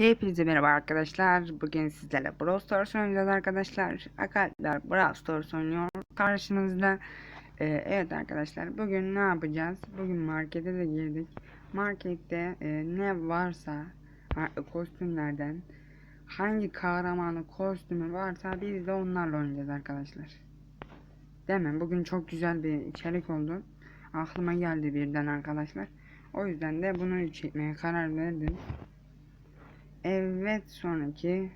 Hepinize merhaba arkadaşlar. Bugün sizlerle Brawl Stars oynayacağız arkadaşlar. Akaliler Brawl Stars oynuyor karşınızda. Ee, evet arkadaşlar bugün ne yapacağız? Bugün markete de girdik. Markette e, ne varsa kostümlerden hangi kahramanın kostümü varsa biz de onlarla oynayacağız arkadaşlar. Değil mi? Bugün çok güzel bir içerik oldu. Aklıma geldi birden arkadaşlar. O yüzden de bunu çekmeye karar verdim. Evet sonraki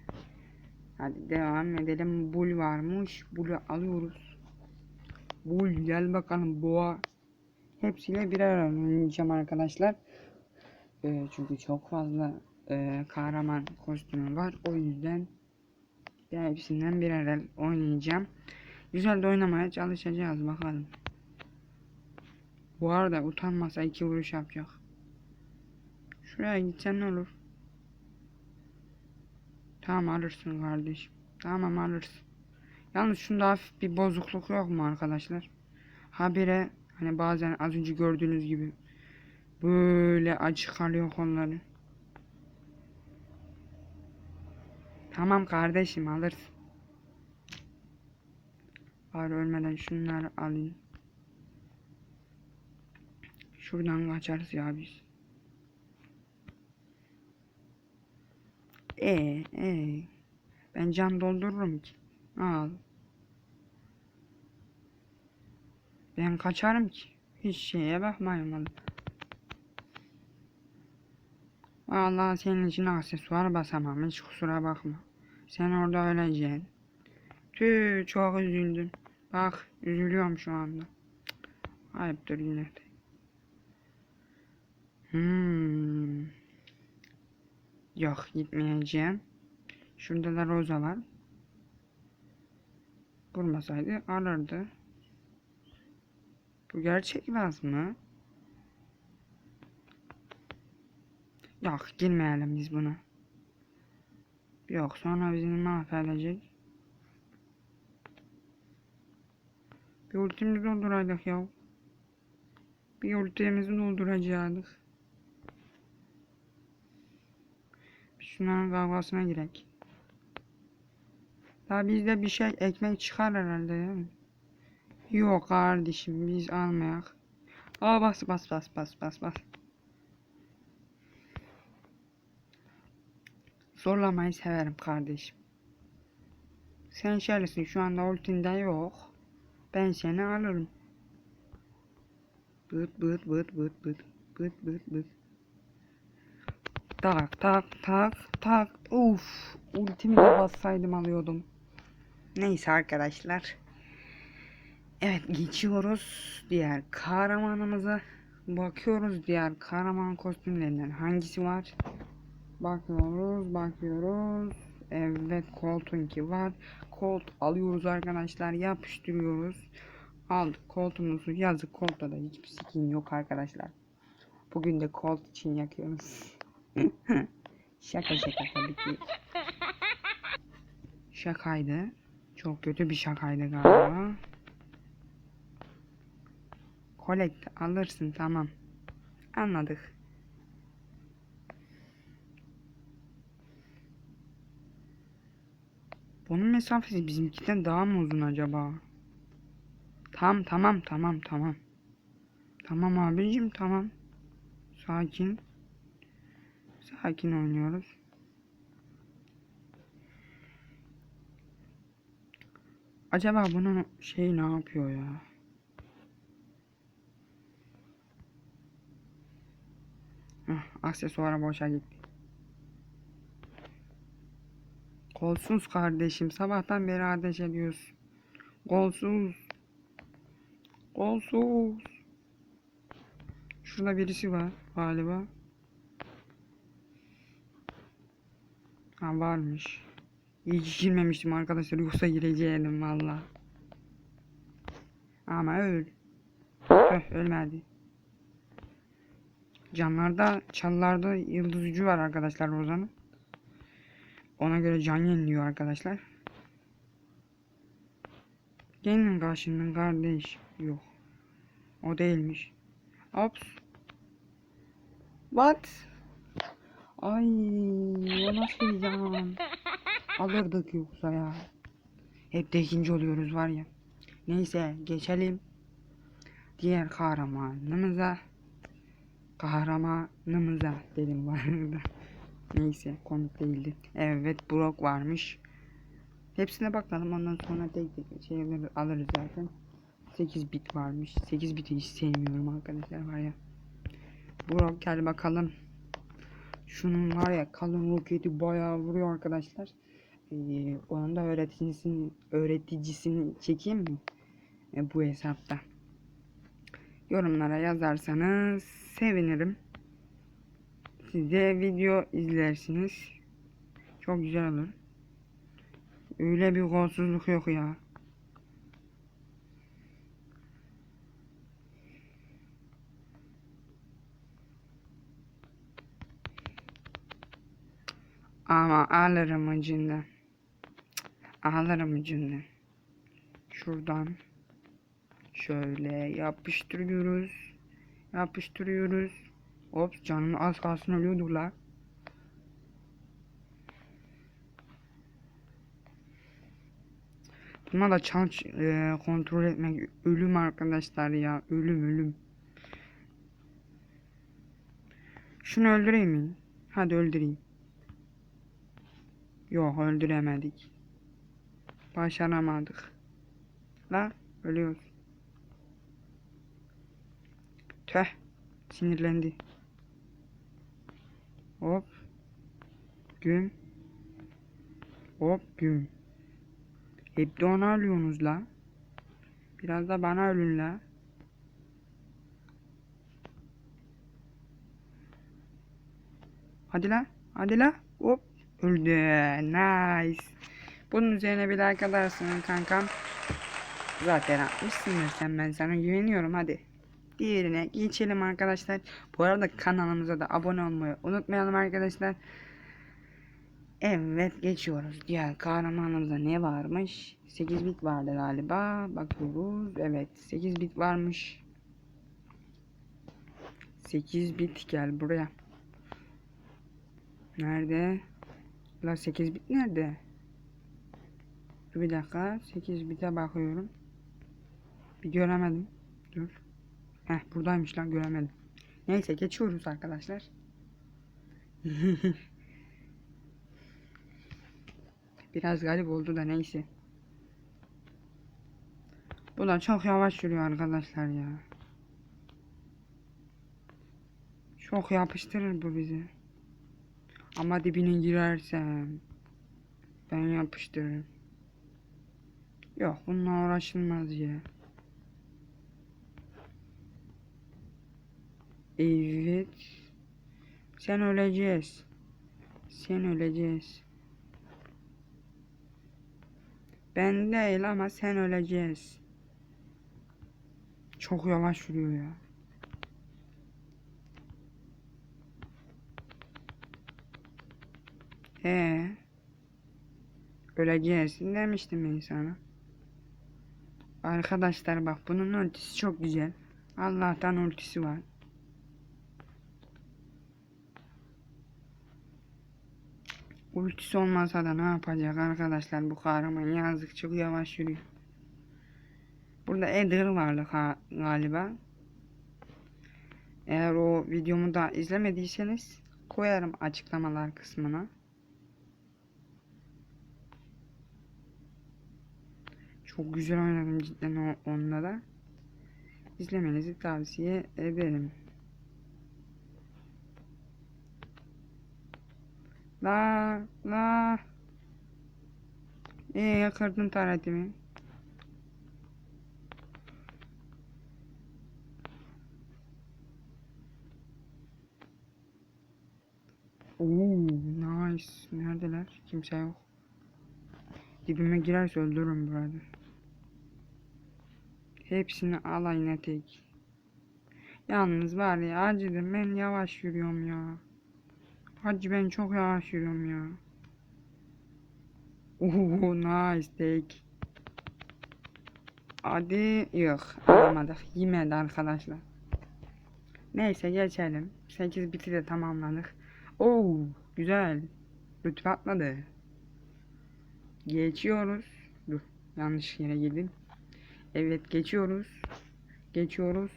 Hadi devam edelim. Bul varmış. Bul'u alıyoruz. Bul gel bakalım boğa. Hepsiyle birer oynayacağım arkadaşlar. Ee, çünkü çok fazla e, kahraman kostümü var. O yüzden de hepsinden birer oynayacağım. Güzel de oynamaya çalışacağız bakalım. Bu arada utanmasa iki vuruş yapacak. Şuraya gitsen ne olur? Tamam alırsın kardeşim. Tamam alırsın. Yalnız şunda hafif bir bozukluk yok mu arkadaşlar? Habire hani bazen az önce gördüğünüz gibi böyle açık kalıyor kolları. Tamam kardeşim alırsın. Bari ölmeden şunları alayım. Şuradan kaçarız ya biz. Ee, ee. Ben can doldururum ki. Al. Ben kaçarım ki. Hiç şeye bakmayın valla. Vallahi senin için aksesuar basamam. Hiç kusura bakma. Sen orada öleceksin. Tüh çok üzüldüm. Bak üzülüyorum şu anda. Ayıptır yine de. Hmm. Yok gitmeyeceğim. Şurada da Rosa var. Vurmasaydı alırdı. Bu gerçek Laz mı? Yok girmeyelim biz buna. Yok sonra bizi mahvedecek. Bir ultimizi dolduraydık ya. Bir ultimizi dolduracaktık. Şunların kavgasına girek. Daha bizde bir şey ekmek çıkar herhalde? Yok kardeşim biz almayak. Aa bas bas bas bas bas bas. Zorlamayı severim kardeşim. Sen şöylesin şu anda ultinde yok. Ben seni alırım. Bıt bıt bıt bıt bıt bıt bıt bıt. Tak tak tak tak. Uf. Ultimi de bassaydım alıyordum. Neyse arkadaşlar. Evet geçiyoruz diğer kahramanımıza. Bakıyoruz diğer kahraman kostümlerinden hangisi var. Bakıyoruz bakıyoruz. Evet Colt'unki var. Colt alıyoruz arkadaşlar yapıştırıyoruz. Aldık Colt'umuzu yazık Colt'ta da hiçbir skin yok arkadaşlar. Bugün de Colt için yakıyoruz. Şaka şaka tabii ki. Şakaydı. Çok kötü bir şakaydı galiba. Collect alırsın tamam. Anladık. Bunun mesafesi bizimkinden daha mı uzun acaba? Tamam tamam tamam tamam. Tamam abicim tamam. Sakin. Sakin oynuyoruz. Acaba bunun şey ne yapıyor ya? Hah, aksesuara boşa gitti. Kolsuz kardeşim. Sabahtan beri ateş ediyorsun. Kolsuz. Kolsuz. Şurada birisi var galiba. Ha varmış. İyi ki girmemiştim arkadaşlar yoksa gireceğim valla. Ama öl. Tüh ölmedi. Canlarda, çallarda yıldız gücü var arkadaşlar Rozan'ın. Ona göre can yeniliyor arkadaşlar. Gelin karşımdan kardeş. Yok. O değilmiş. Ops. What? Ay o nasıl can? Alırdık yoksa ya. Hep de ikinci oluyoruz var ya. Neyse geçelim. Diğer kahramanımıza. Kahramanımıza dedim var arada. Neyse komik değildi. Evet Brock varmış. Hepsine bakalım ondan sonra tek tek şeyleri alırız zaten. 8 bit varmış. 8 biti hiç sevmiyorum arkadaşlar var ya. Brock gel bakalım. Şunun var ya kalın roketi bayağı vuruyor arkadaşlar. Ee, onun da öğreticisini, öğreticisini çekeyim mi? Ee, bu hesapta. Yorumlara yazarsanız sevinirim. Siz de video izlersiniz. Çok güzel olur. Öyle bir kolsuzluk yok ya. Ama alırım ucundan. Alırım ucundan. Şuradan. Şöyle yapıştırıyoruz. Yapıştırıyoruz. Hop canım az kalsın ölüyordu la. Buna da çanç e, kontrol etmek ölüm arkadaşlar ya. Ölüm ölüm. Şunu öldüreyim mi? Hadi öldüreyim. Yok öldüremedik. Başaramadık. La ölüyoruz. Tüh. Sinirlendi. Hop. Güm. Hop güm. Hep de ona ölüyorsunuz la. Biraz da bana ölün la. Hadi la. Hadi la. Hop. Öldü. Nice. Bunun üzerine bir like atarsın kankam. Zaten atmışsındır sen ben sana güveniyorum hadi. Diğerine geçelim arkadaşlar. Bu arada kanalımıza da abone olmayı unutmayalım arkadaşlar. Evet geçiyoruz. Diğer kahramanımızda ne varmış? 8 bit vardı galiba. Bakıyoruz. Evet 8 bit varmış. 8 bit gel buraya. Nerede? La 8 bit nerede? Bir dakika. 8 bite bakıyorum. Bir göremedim. Dur. Heh buradaymış lan göremedim. Neyse geçiyoruz arkadaşlar. Biraz garip oldu da neyse. Bu da çok yavaş yürüyor arkadaşlar ya. Çok yapıştırır bu bizi. Ama dibine girersem ben yapıştırırım. Yok bununla uğraşılmaz ya. Evet. Sen öleceğiz. Sen öleceğiz. Ben değil ama sen öleceğiz. Çok yavaş yürüyor ya. Ee, öleceğiz demiştim ben sana. Arkadaşlar bak bunun ultisi çok güzel. Allah'tan ultisi var. Ultisi olmasa da ne yapacak arkadaşlar bu kahraman yazık çok yavaş yürüyor. Burada Eder vardı galiba. Eğer o videomu da izlemediyseniz koyarım açıklamalar kısmına. Çok güzel oynadım cidden onunla da. İzlemenizi tavsiye ederim. La la. Ee kırdın taratimi. Oo nice. Neredeler? Kimse yok. Dibime girerse öldürürüm burada. Hepsini alayına tek. Yalnız var ya acıdım ben yavaş yürüyorum ya. Hacı ben çok yavaş yürüyorum ya. Oo nice tek. Hadi yok alamadık. Yemedi arkadaşlar. Neyse geçelim. 8 biti de tamamladık. Oo, güzel. Lütfü atmadı. Geçiyoruz. Dur, yanlış yere girdim. Evet, geçiyoruz. Geçiyoruz.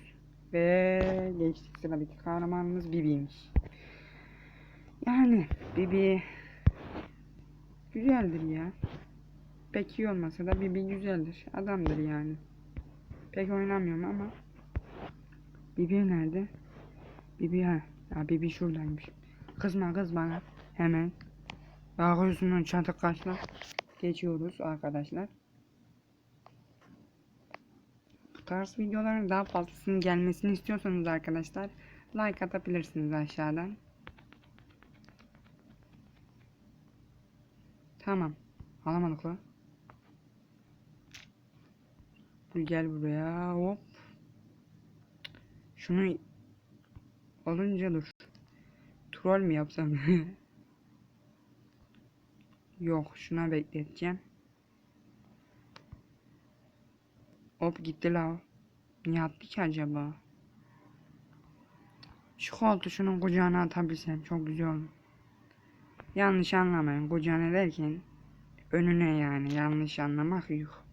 Ve geçtik sıradaki kahramanımız Bibi'ymiş. Yani Bibi güzeldir ya. Pek iyi olmasa da Bibi güzeldir. Adamdır yani. Pek oynamıyorum ama Bibi nerede? Bibi ha. Ya Bibi şuradaymış. Kızma kızma. Hemen. Bakıyorsunuz çatık kaçlar. Geçiyoruz arkadaşlar. Bu tarz videoların daha fazlasının gelmesini istiyorsanız arkadaşlar like atabilirsiniz aşağıdan. Tamam. Alamadık lan. Gel buraya. Hop. Şunu olunca dur. Troll mü yapsam? Yok şuna bekleteceğim. Hop gitti la. Niye attı ki acaba? Şu koltuğu şunun kucağına atabilsem çok güzel olur. Yanlış anlamayın. Kucağına derken önüne yani yanlış anlamak yok.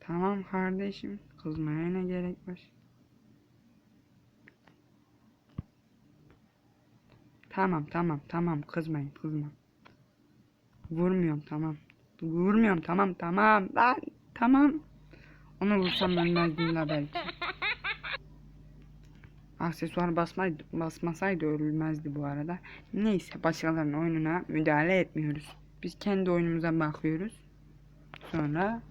Tamam kardeşim. Kızmaya ne gerek var? Tamam tamam tamam kızmayın kızma. Vurmuyorum tamam. Vurmuyorum tamam tamam lan tamam. Onu vursam ölmezdim la belki. Aksesuar basmaydı, basmasaydı ölmezdi bu arada. Neyse başkalarının oyununa müdahale etmiyoruz. Biz kendi oyunumuza bakıyoruz. Sonra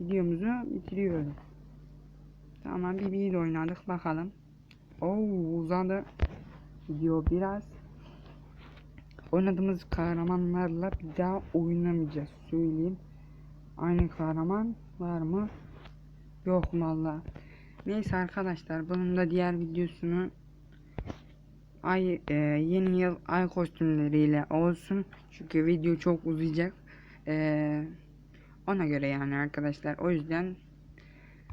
videomuzu bitiriyoruz. Tamam bir bir oynadık bakalım. Oo uzadı. Video biraz. Oynadığımız kahramanlarla bir daha oynamayacağız söyleyeyim. Aynı kahraman var mı? Yok valla. Neyse arkadaşlar bunun da diğer videosunu ay e, yeni yıl ay kostümleriyle olsun. Çünkü video çok uzayacak. E, ona göre yani arkadaşlar. O yüzden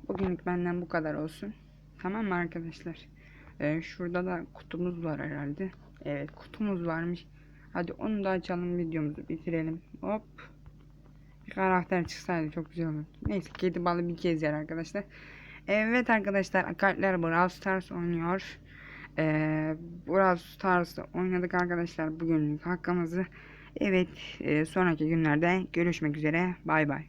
bugünlük benden bu kadar olsun. Tamam mı arkadaşlar? E, şurada da kutumuz var herhalde. Evet kutumuz varmış. Hadi onu da açalım videomuzu bitirelim. Hop. Bir karakter çıksaydı çok güzel olur. Neyse kedi balı bir kez yer arkadaşlar. Evet arkadaşlar kartlar Brawl Stars oynuyor. Ee, Brawl Stars oynadık arkadaşlar bugünlük hakkımızı. Evet e, sonraki günlerde görüşmek üzere. Bay bay.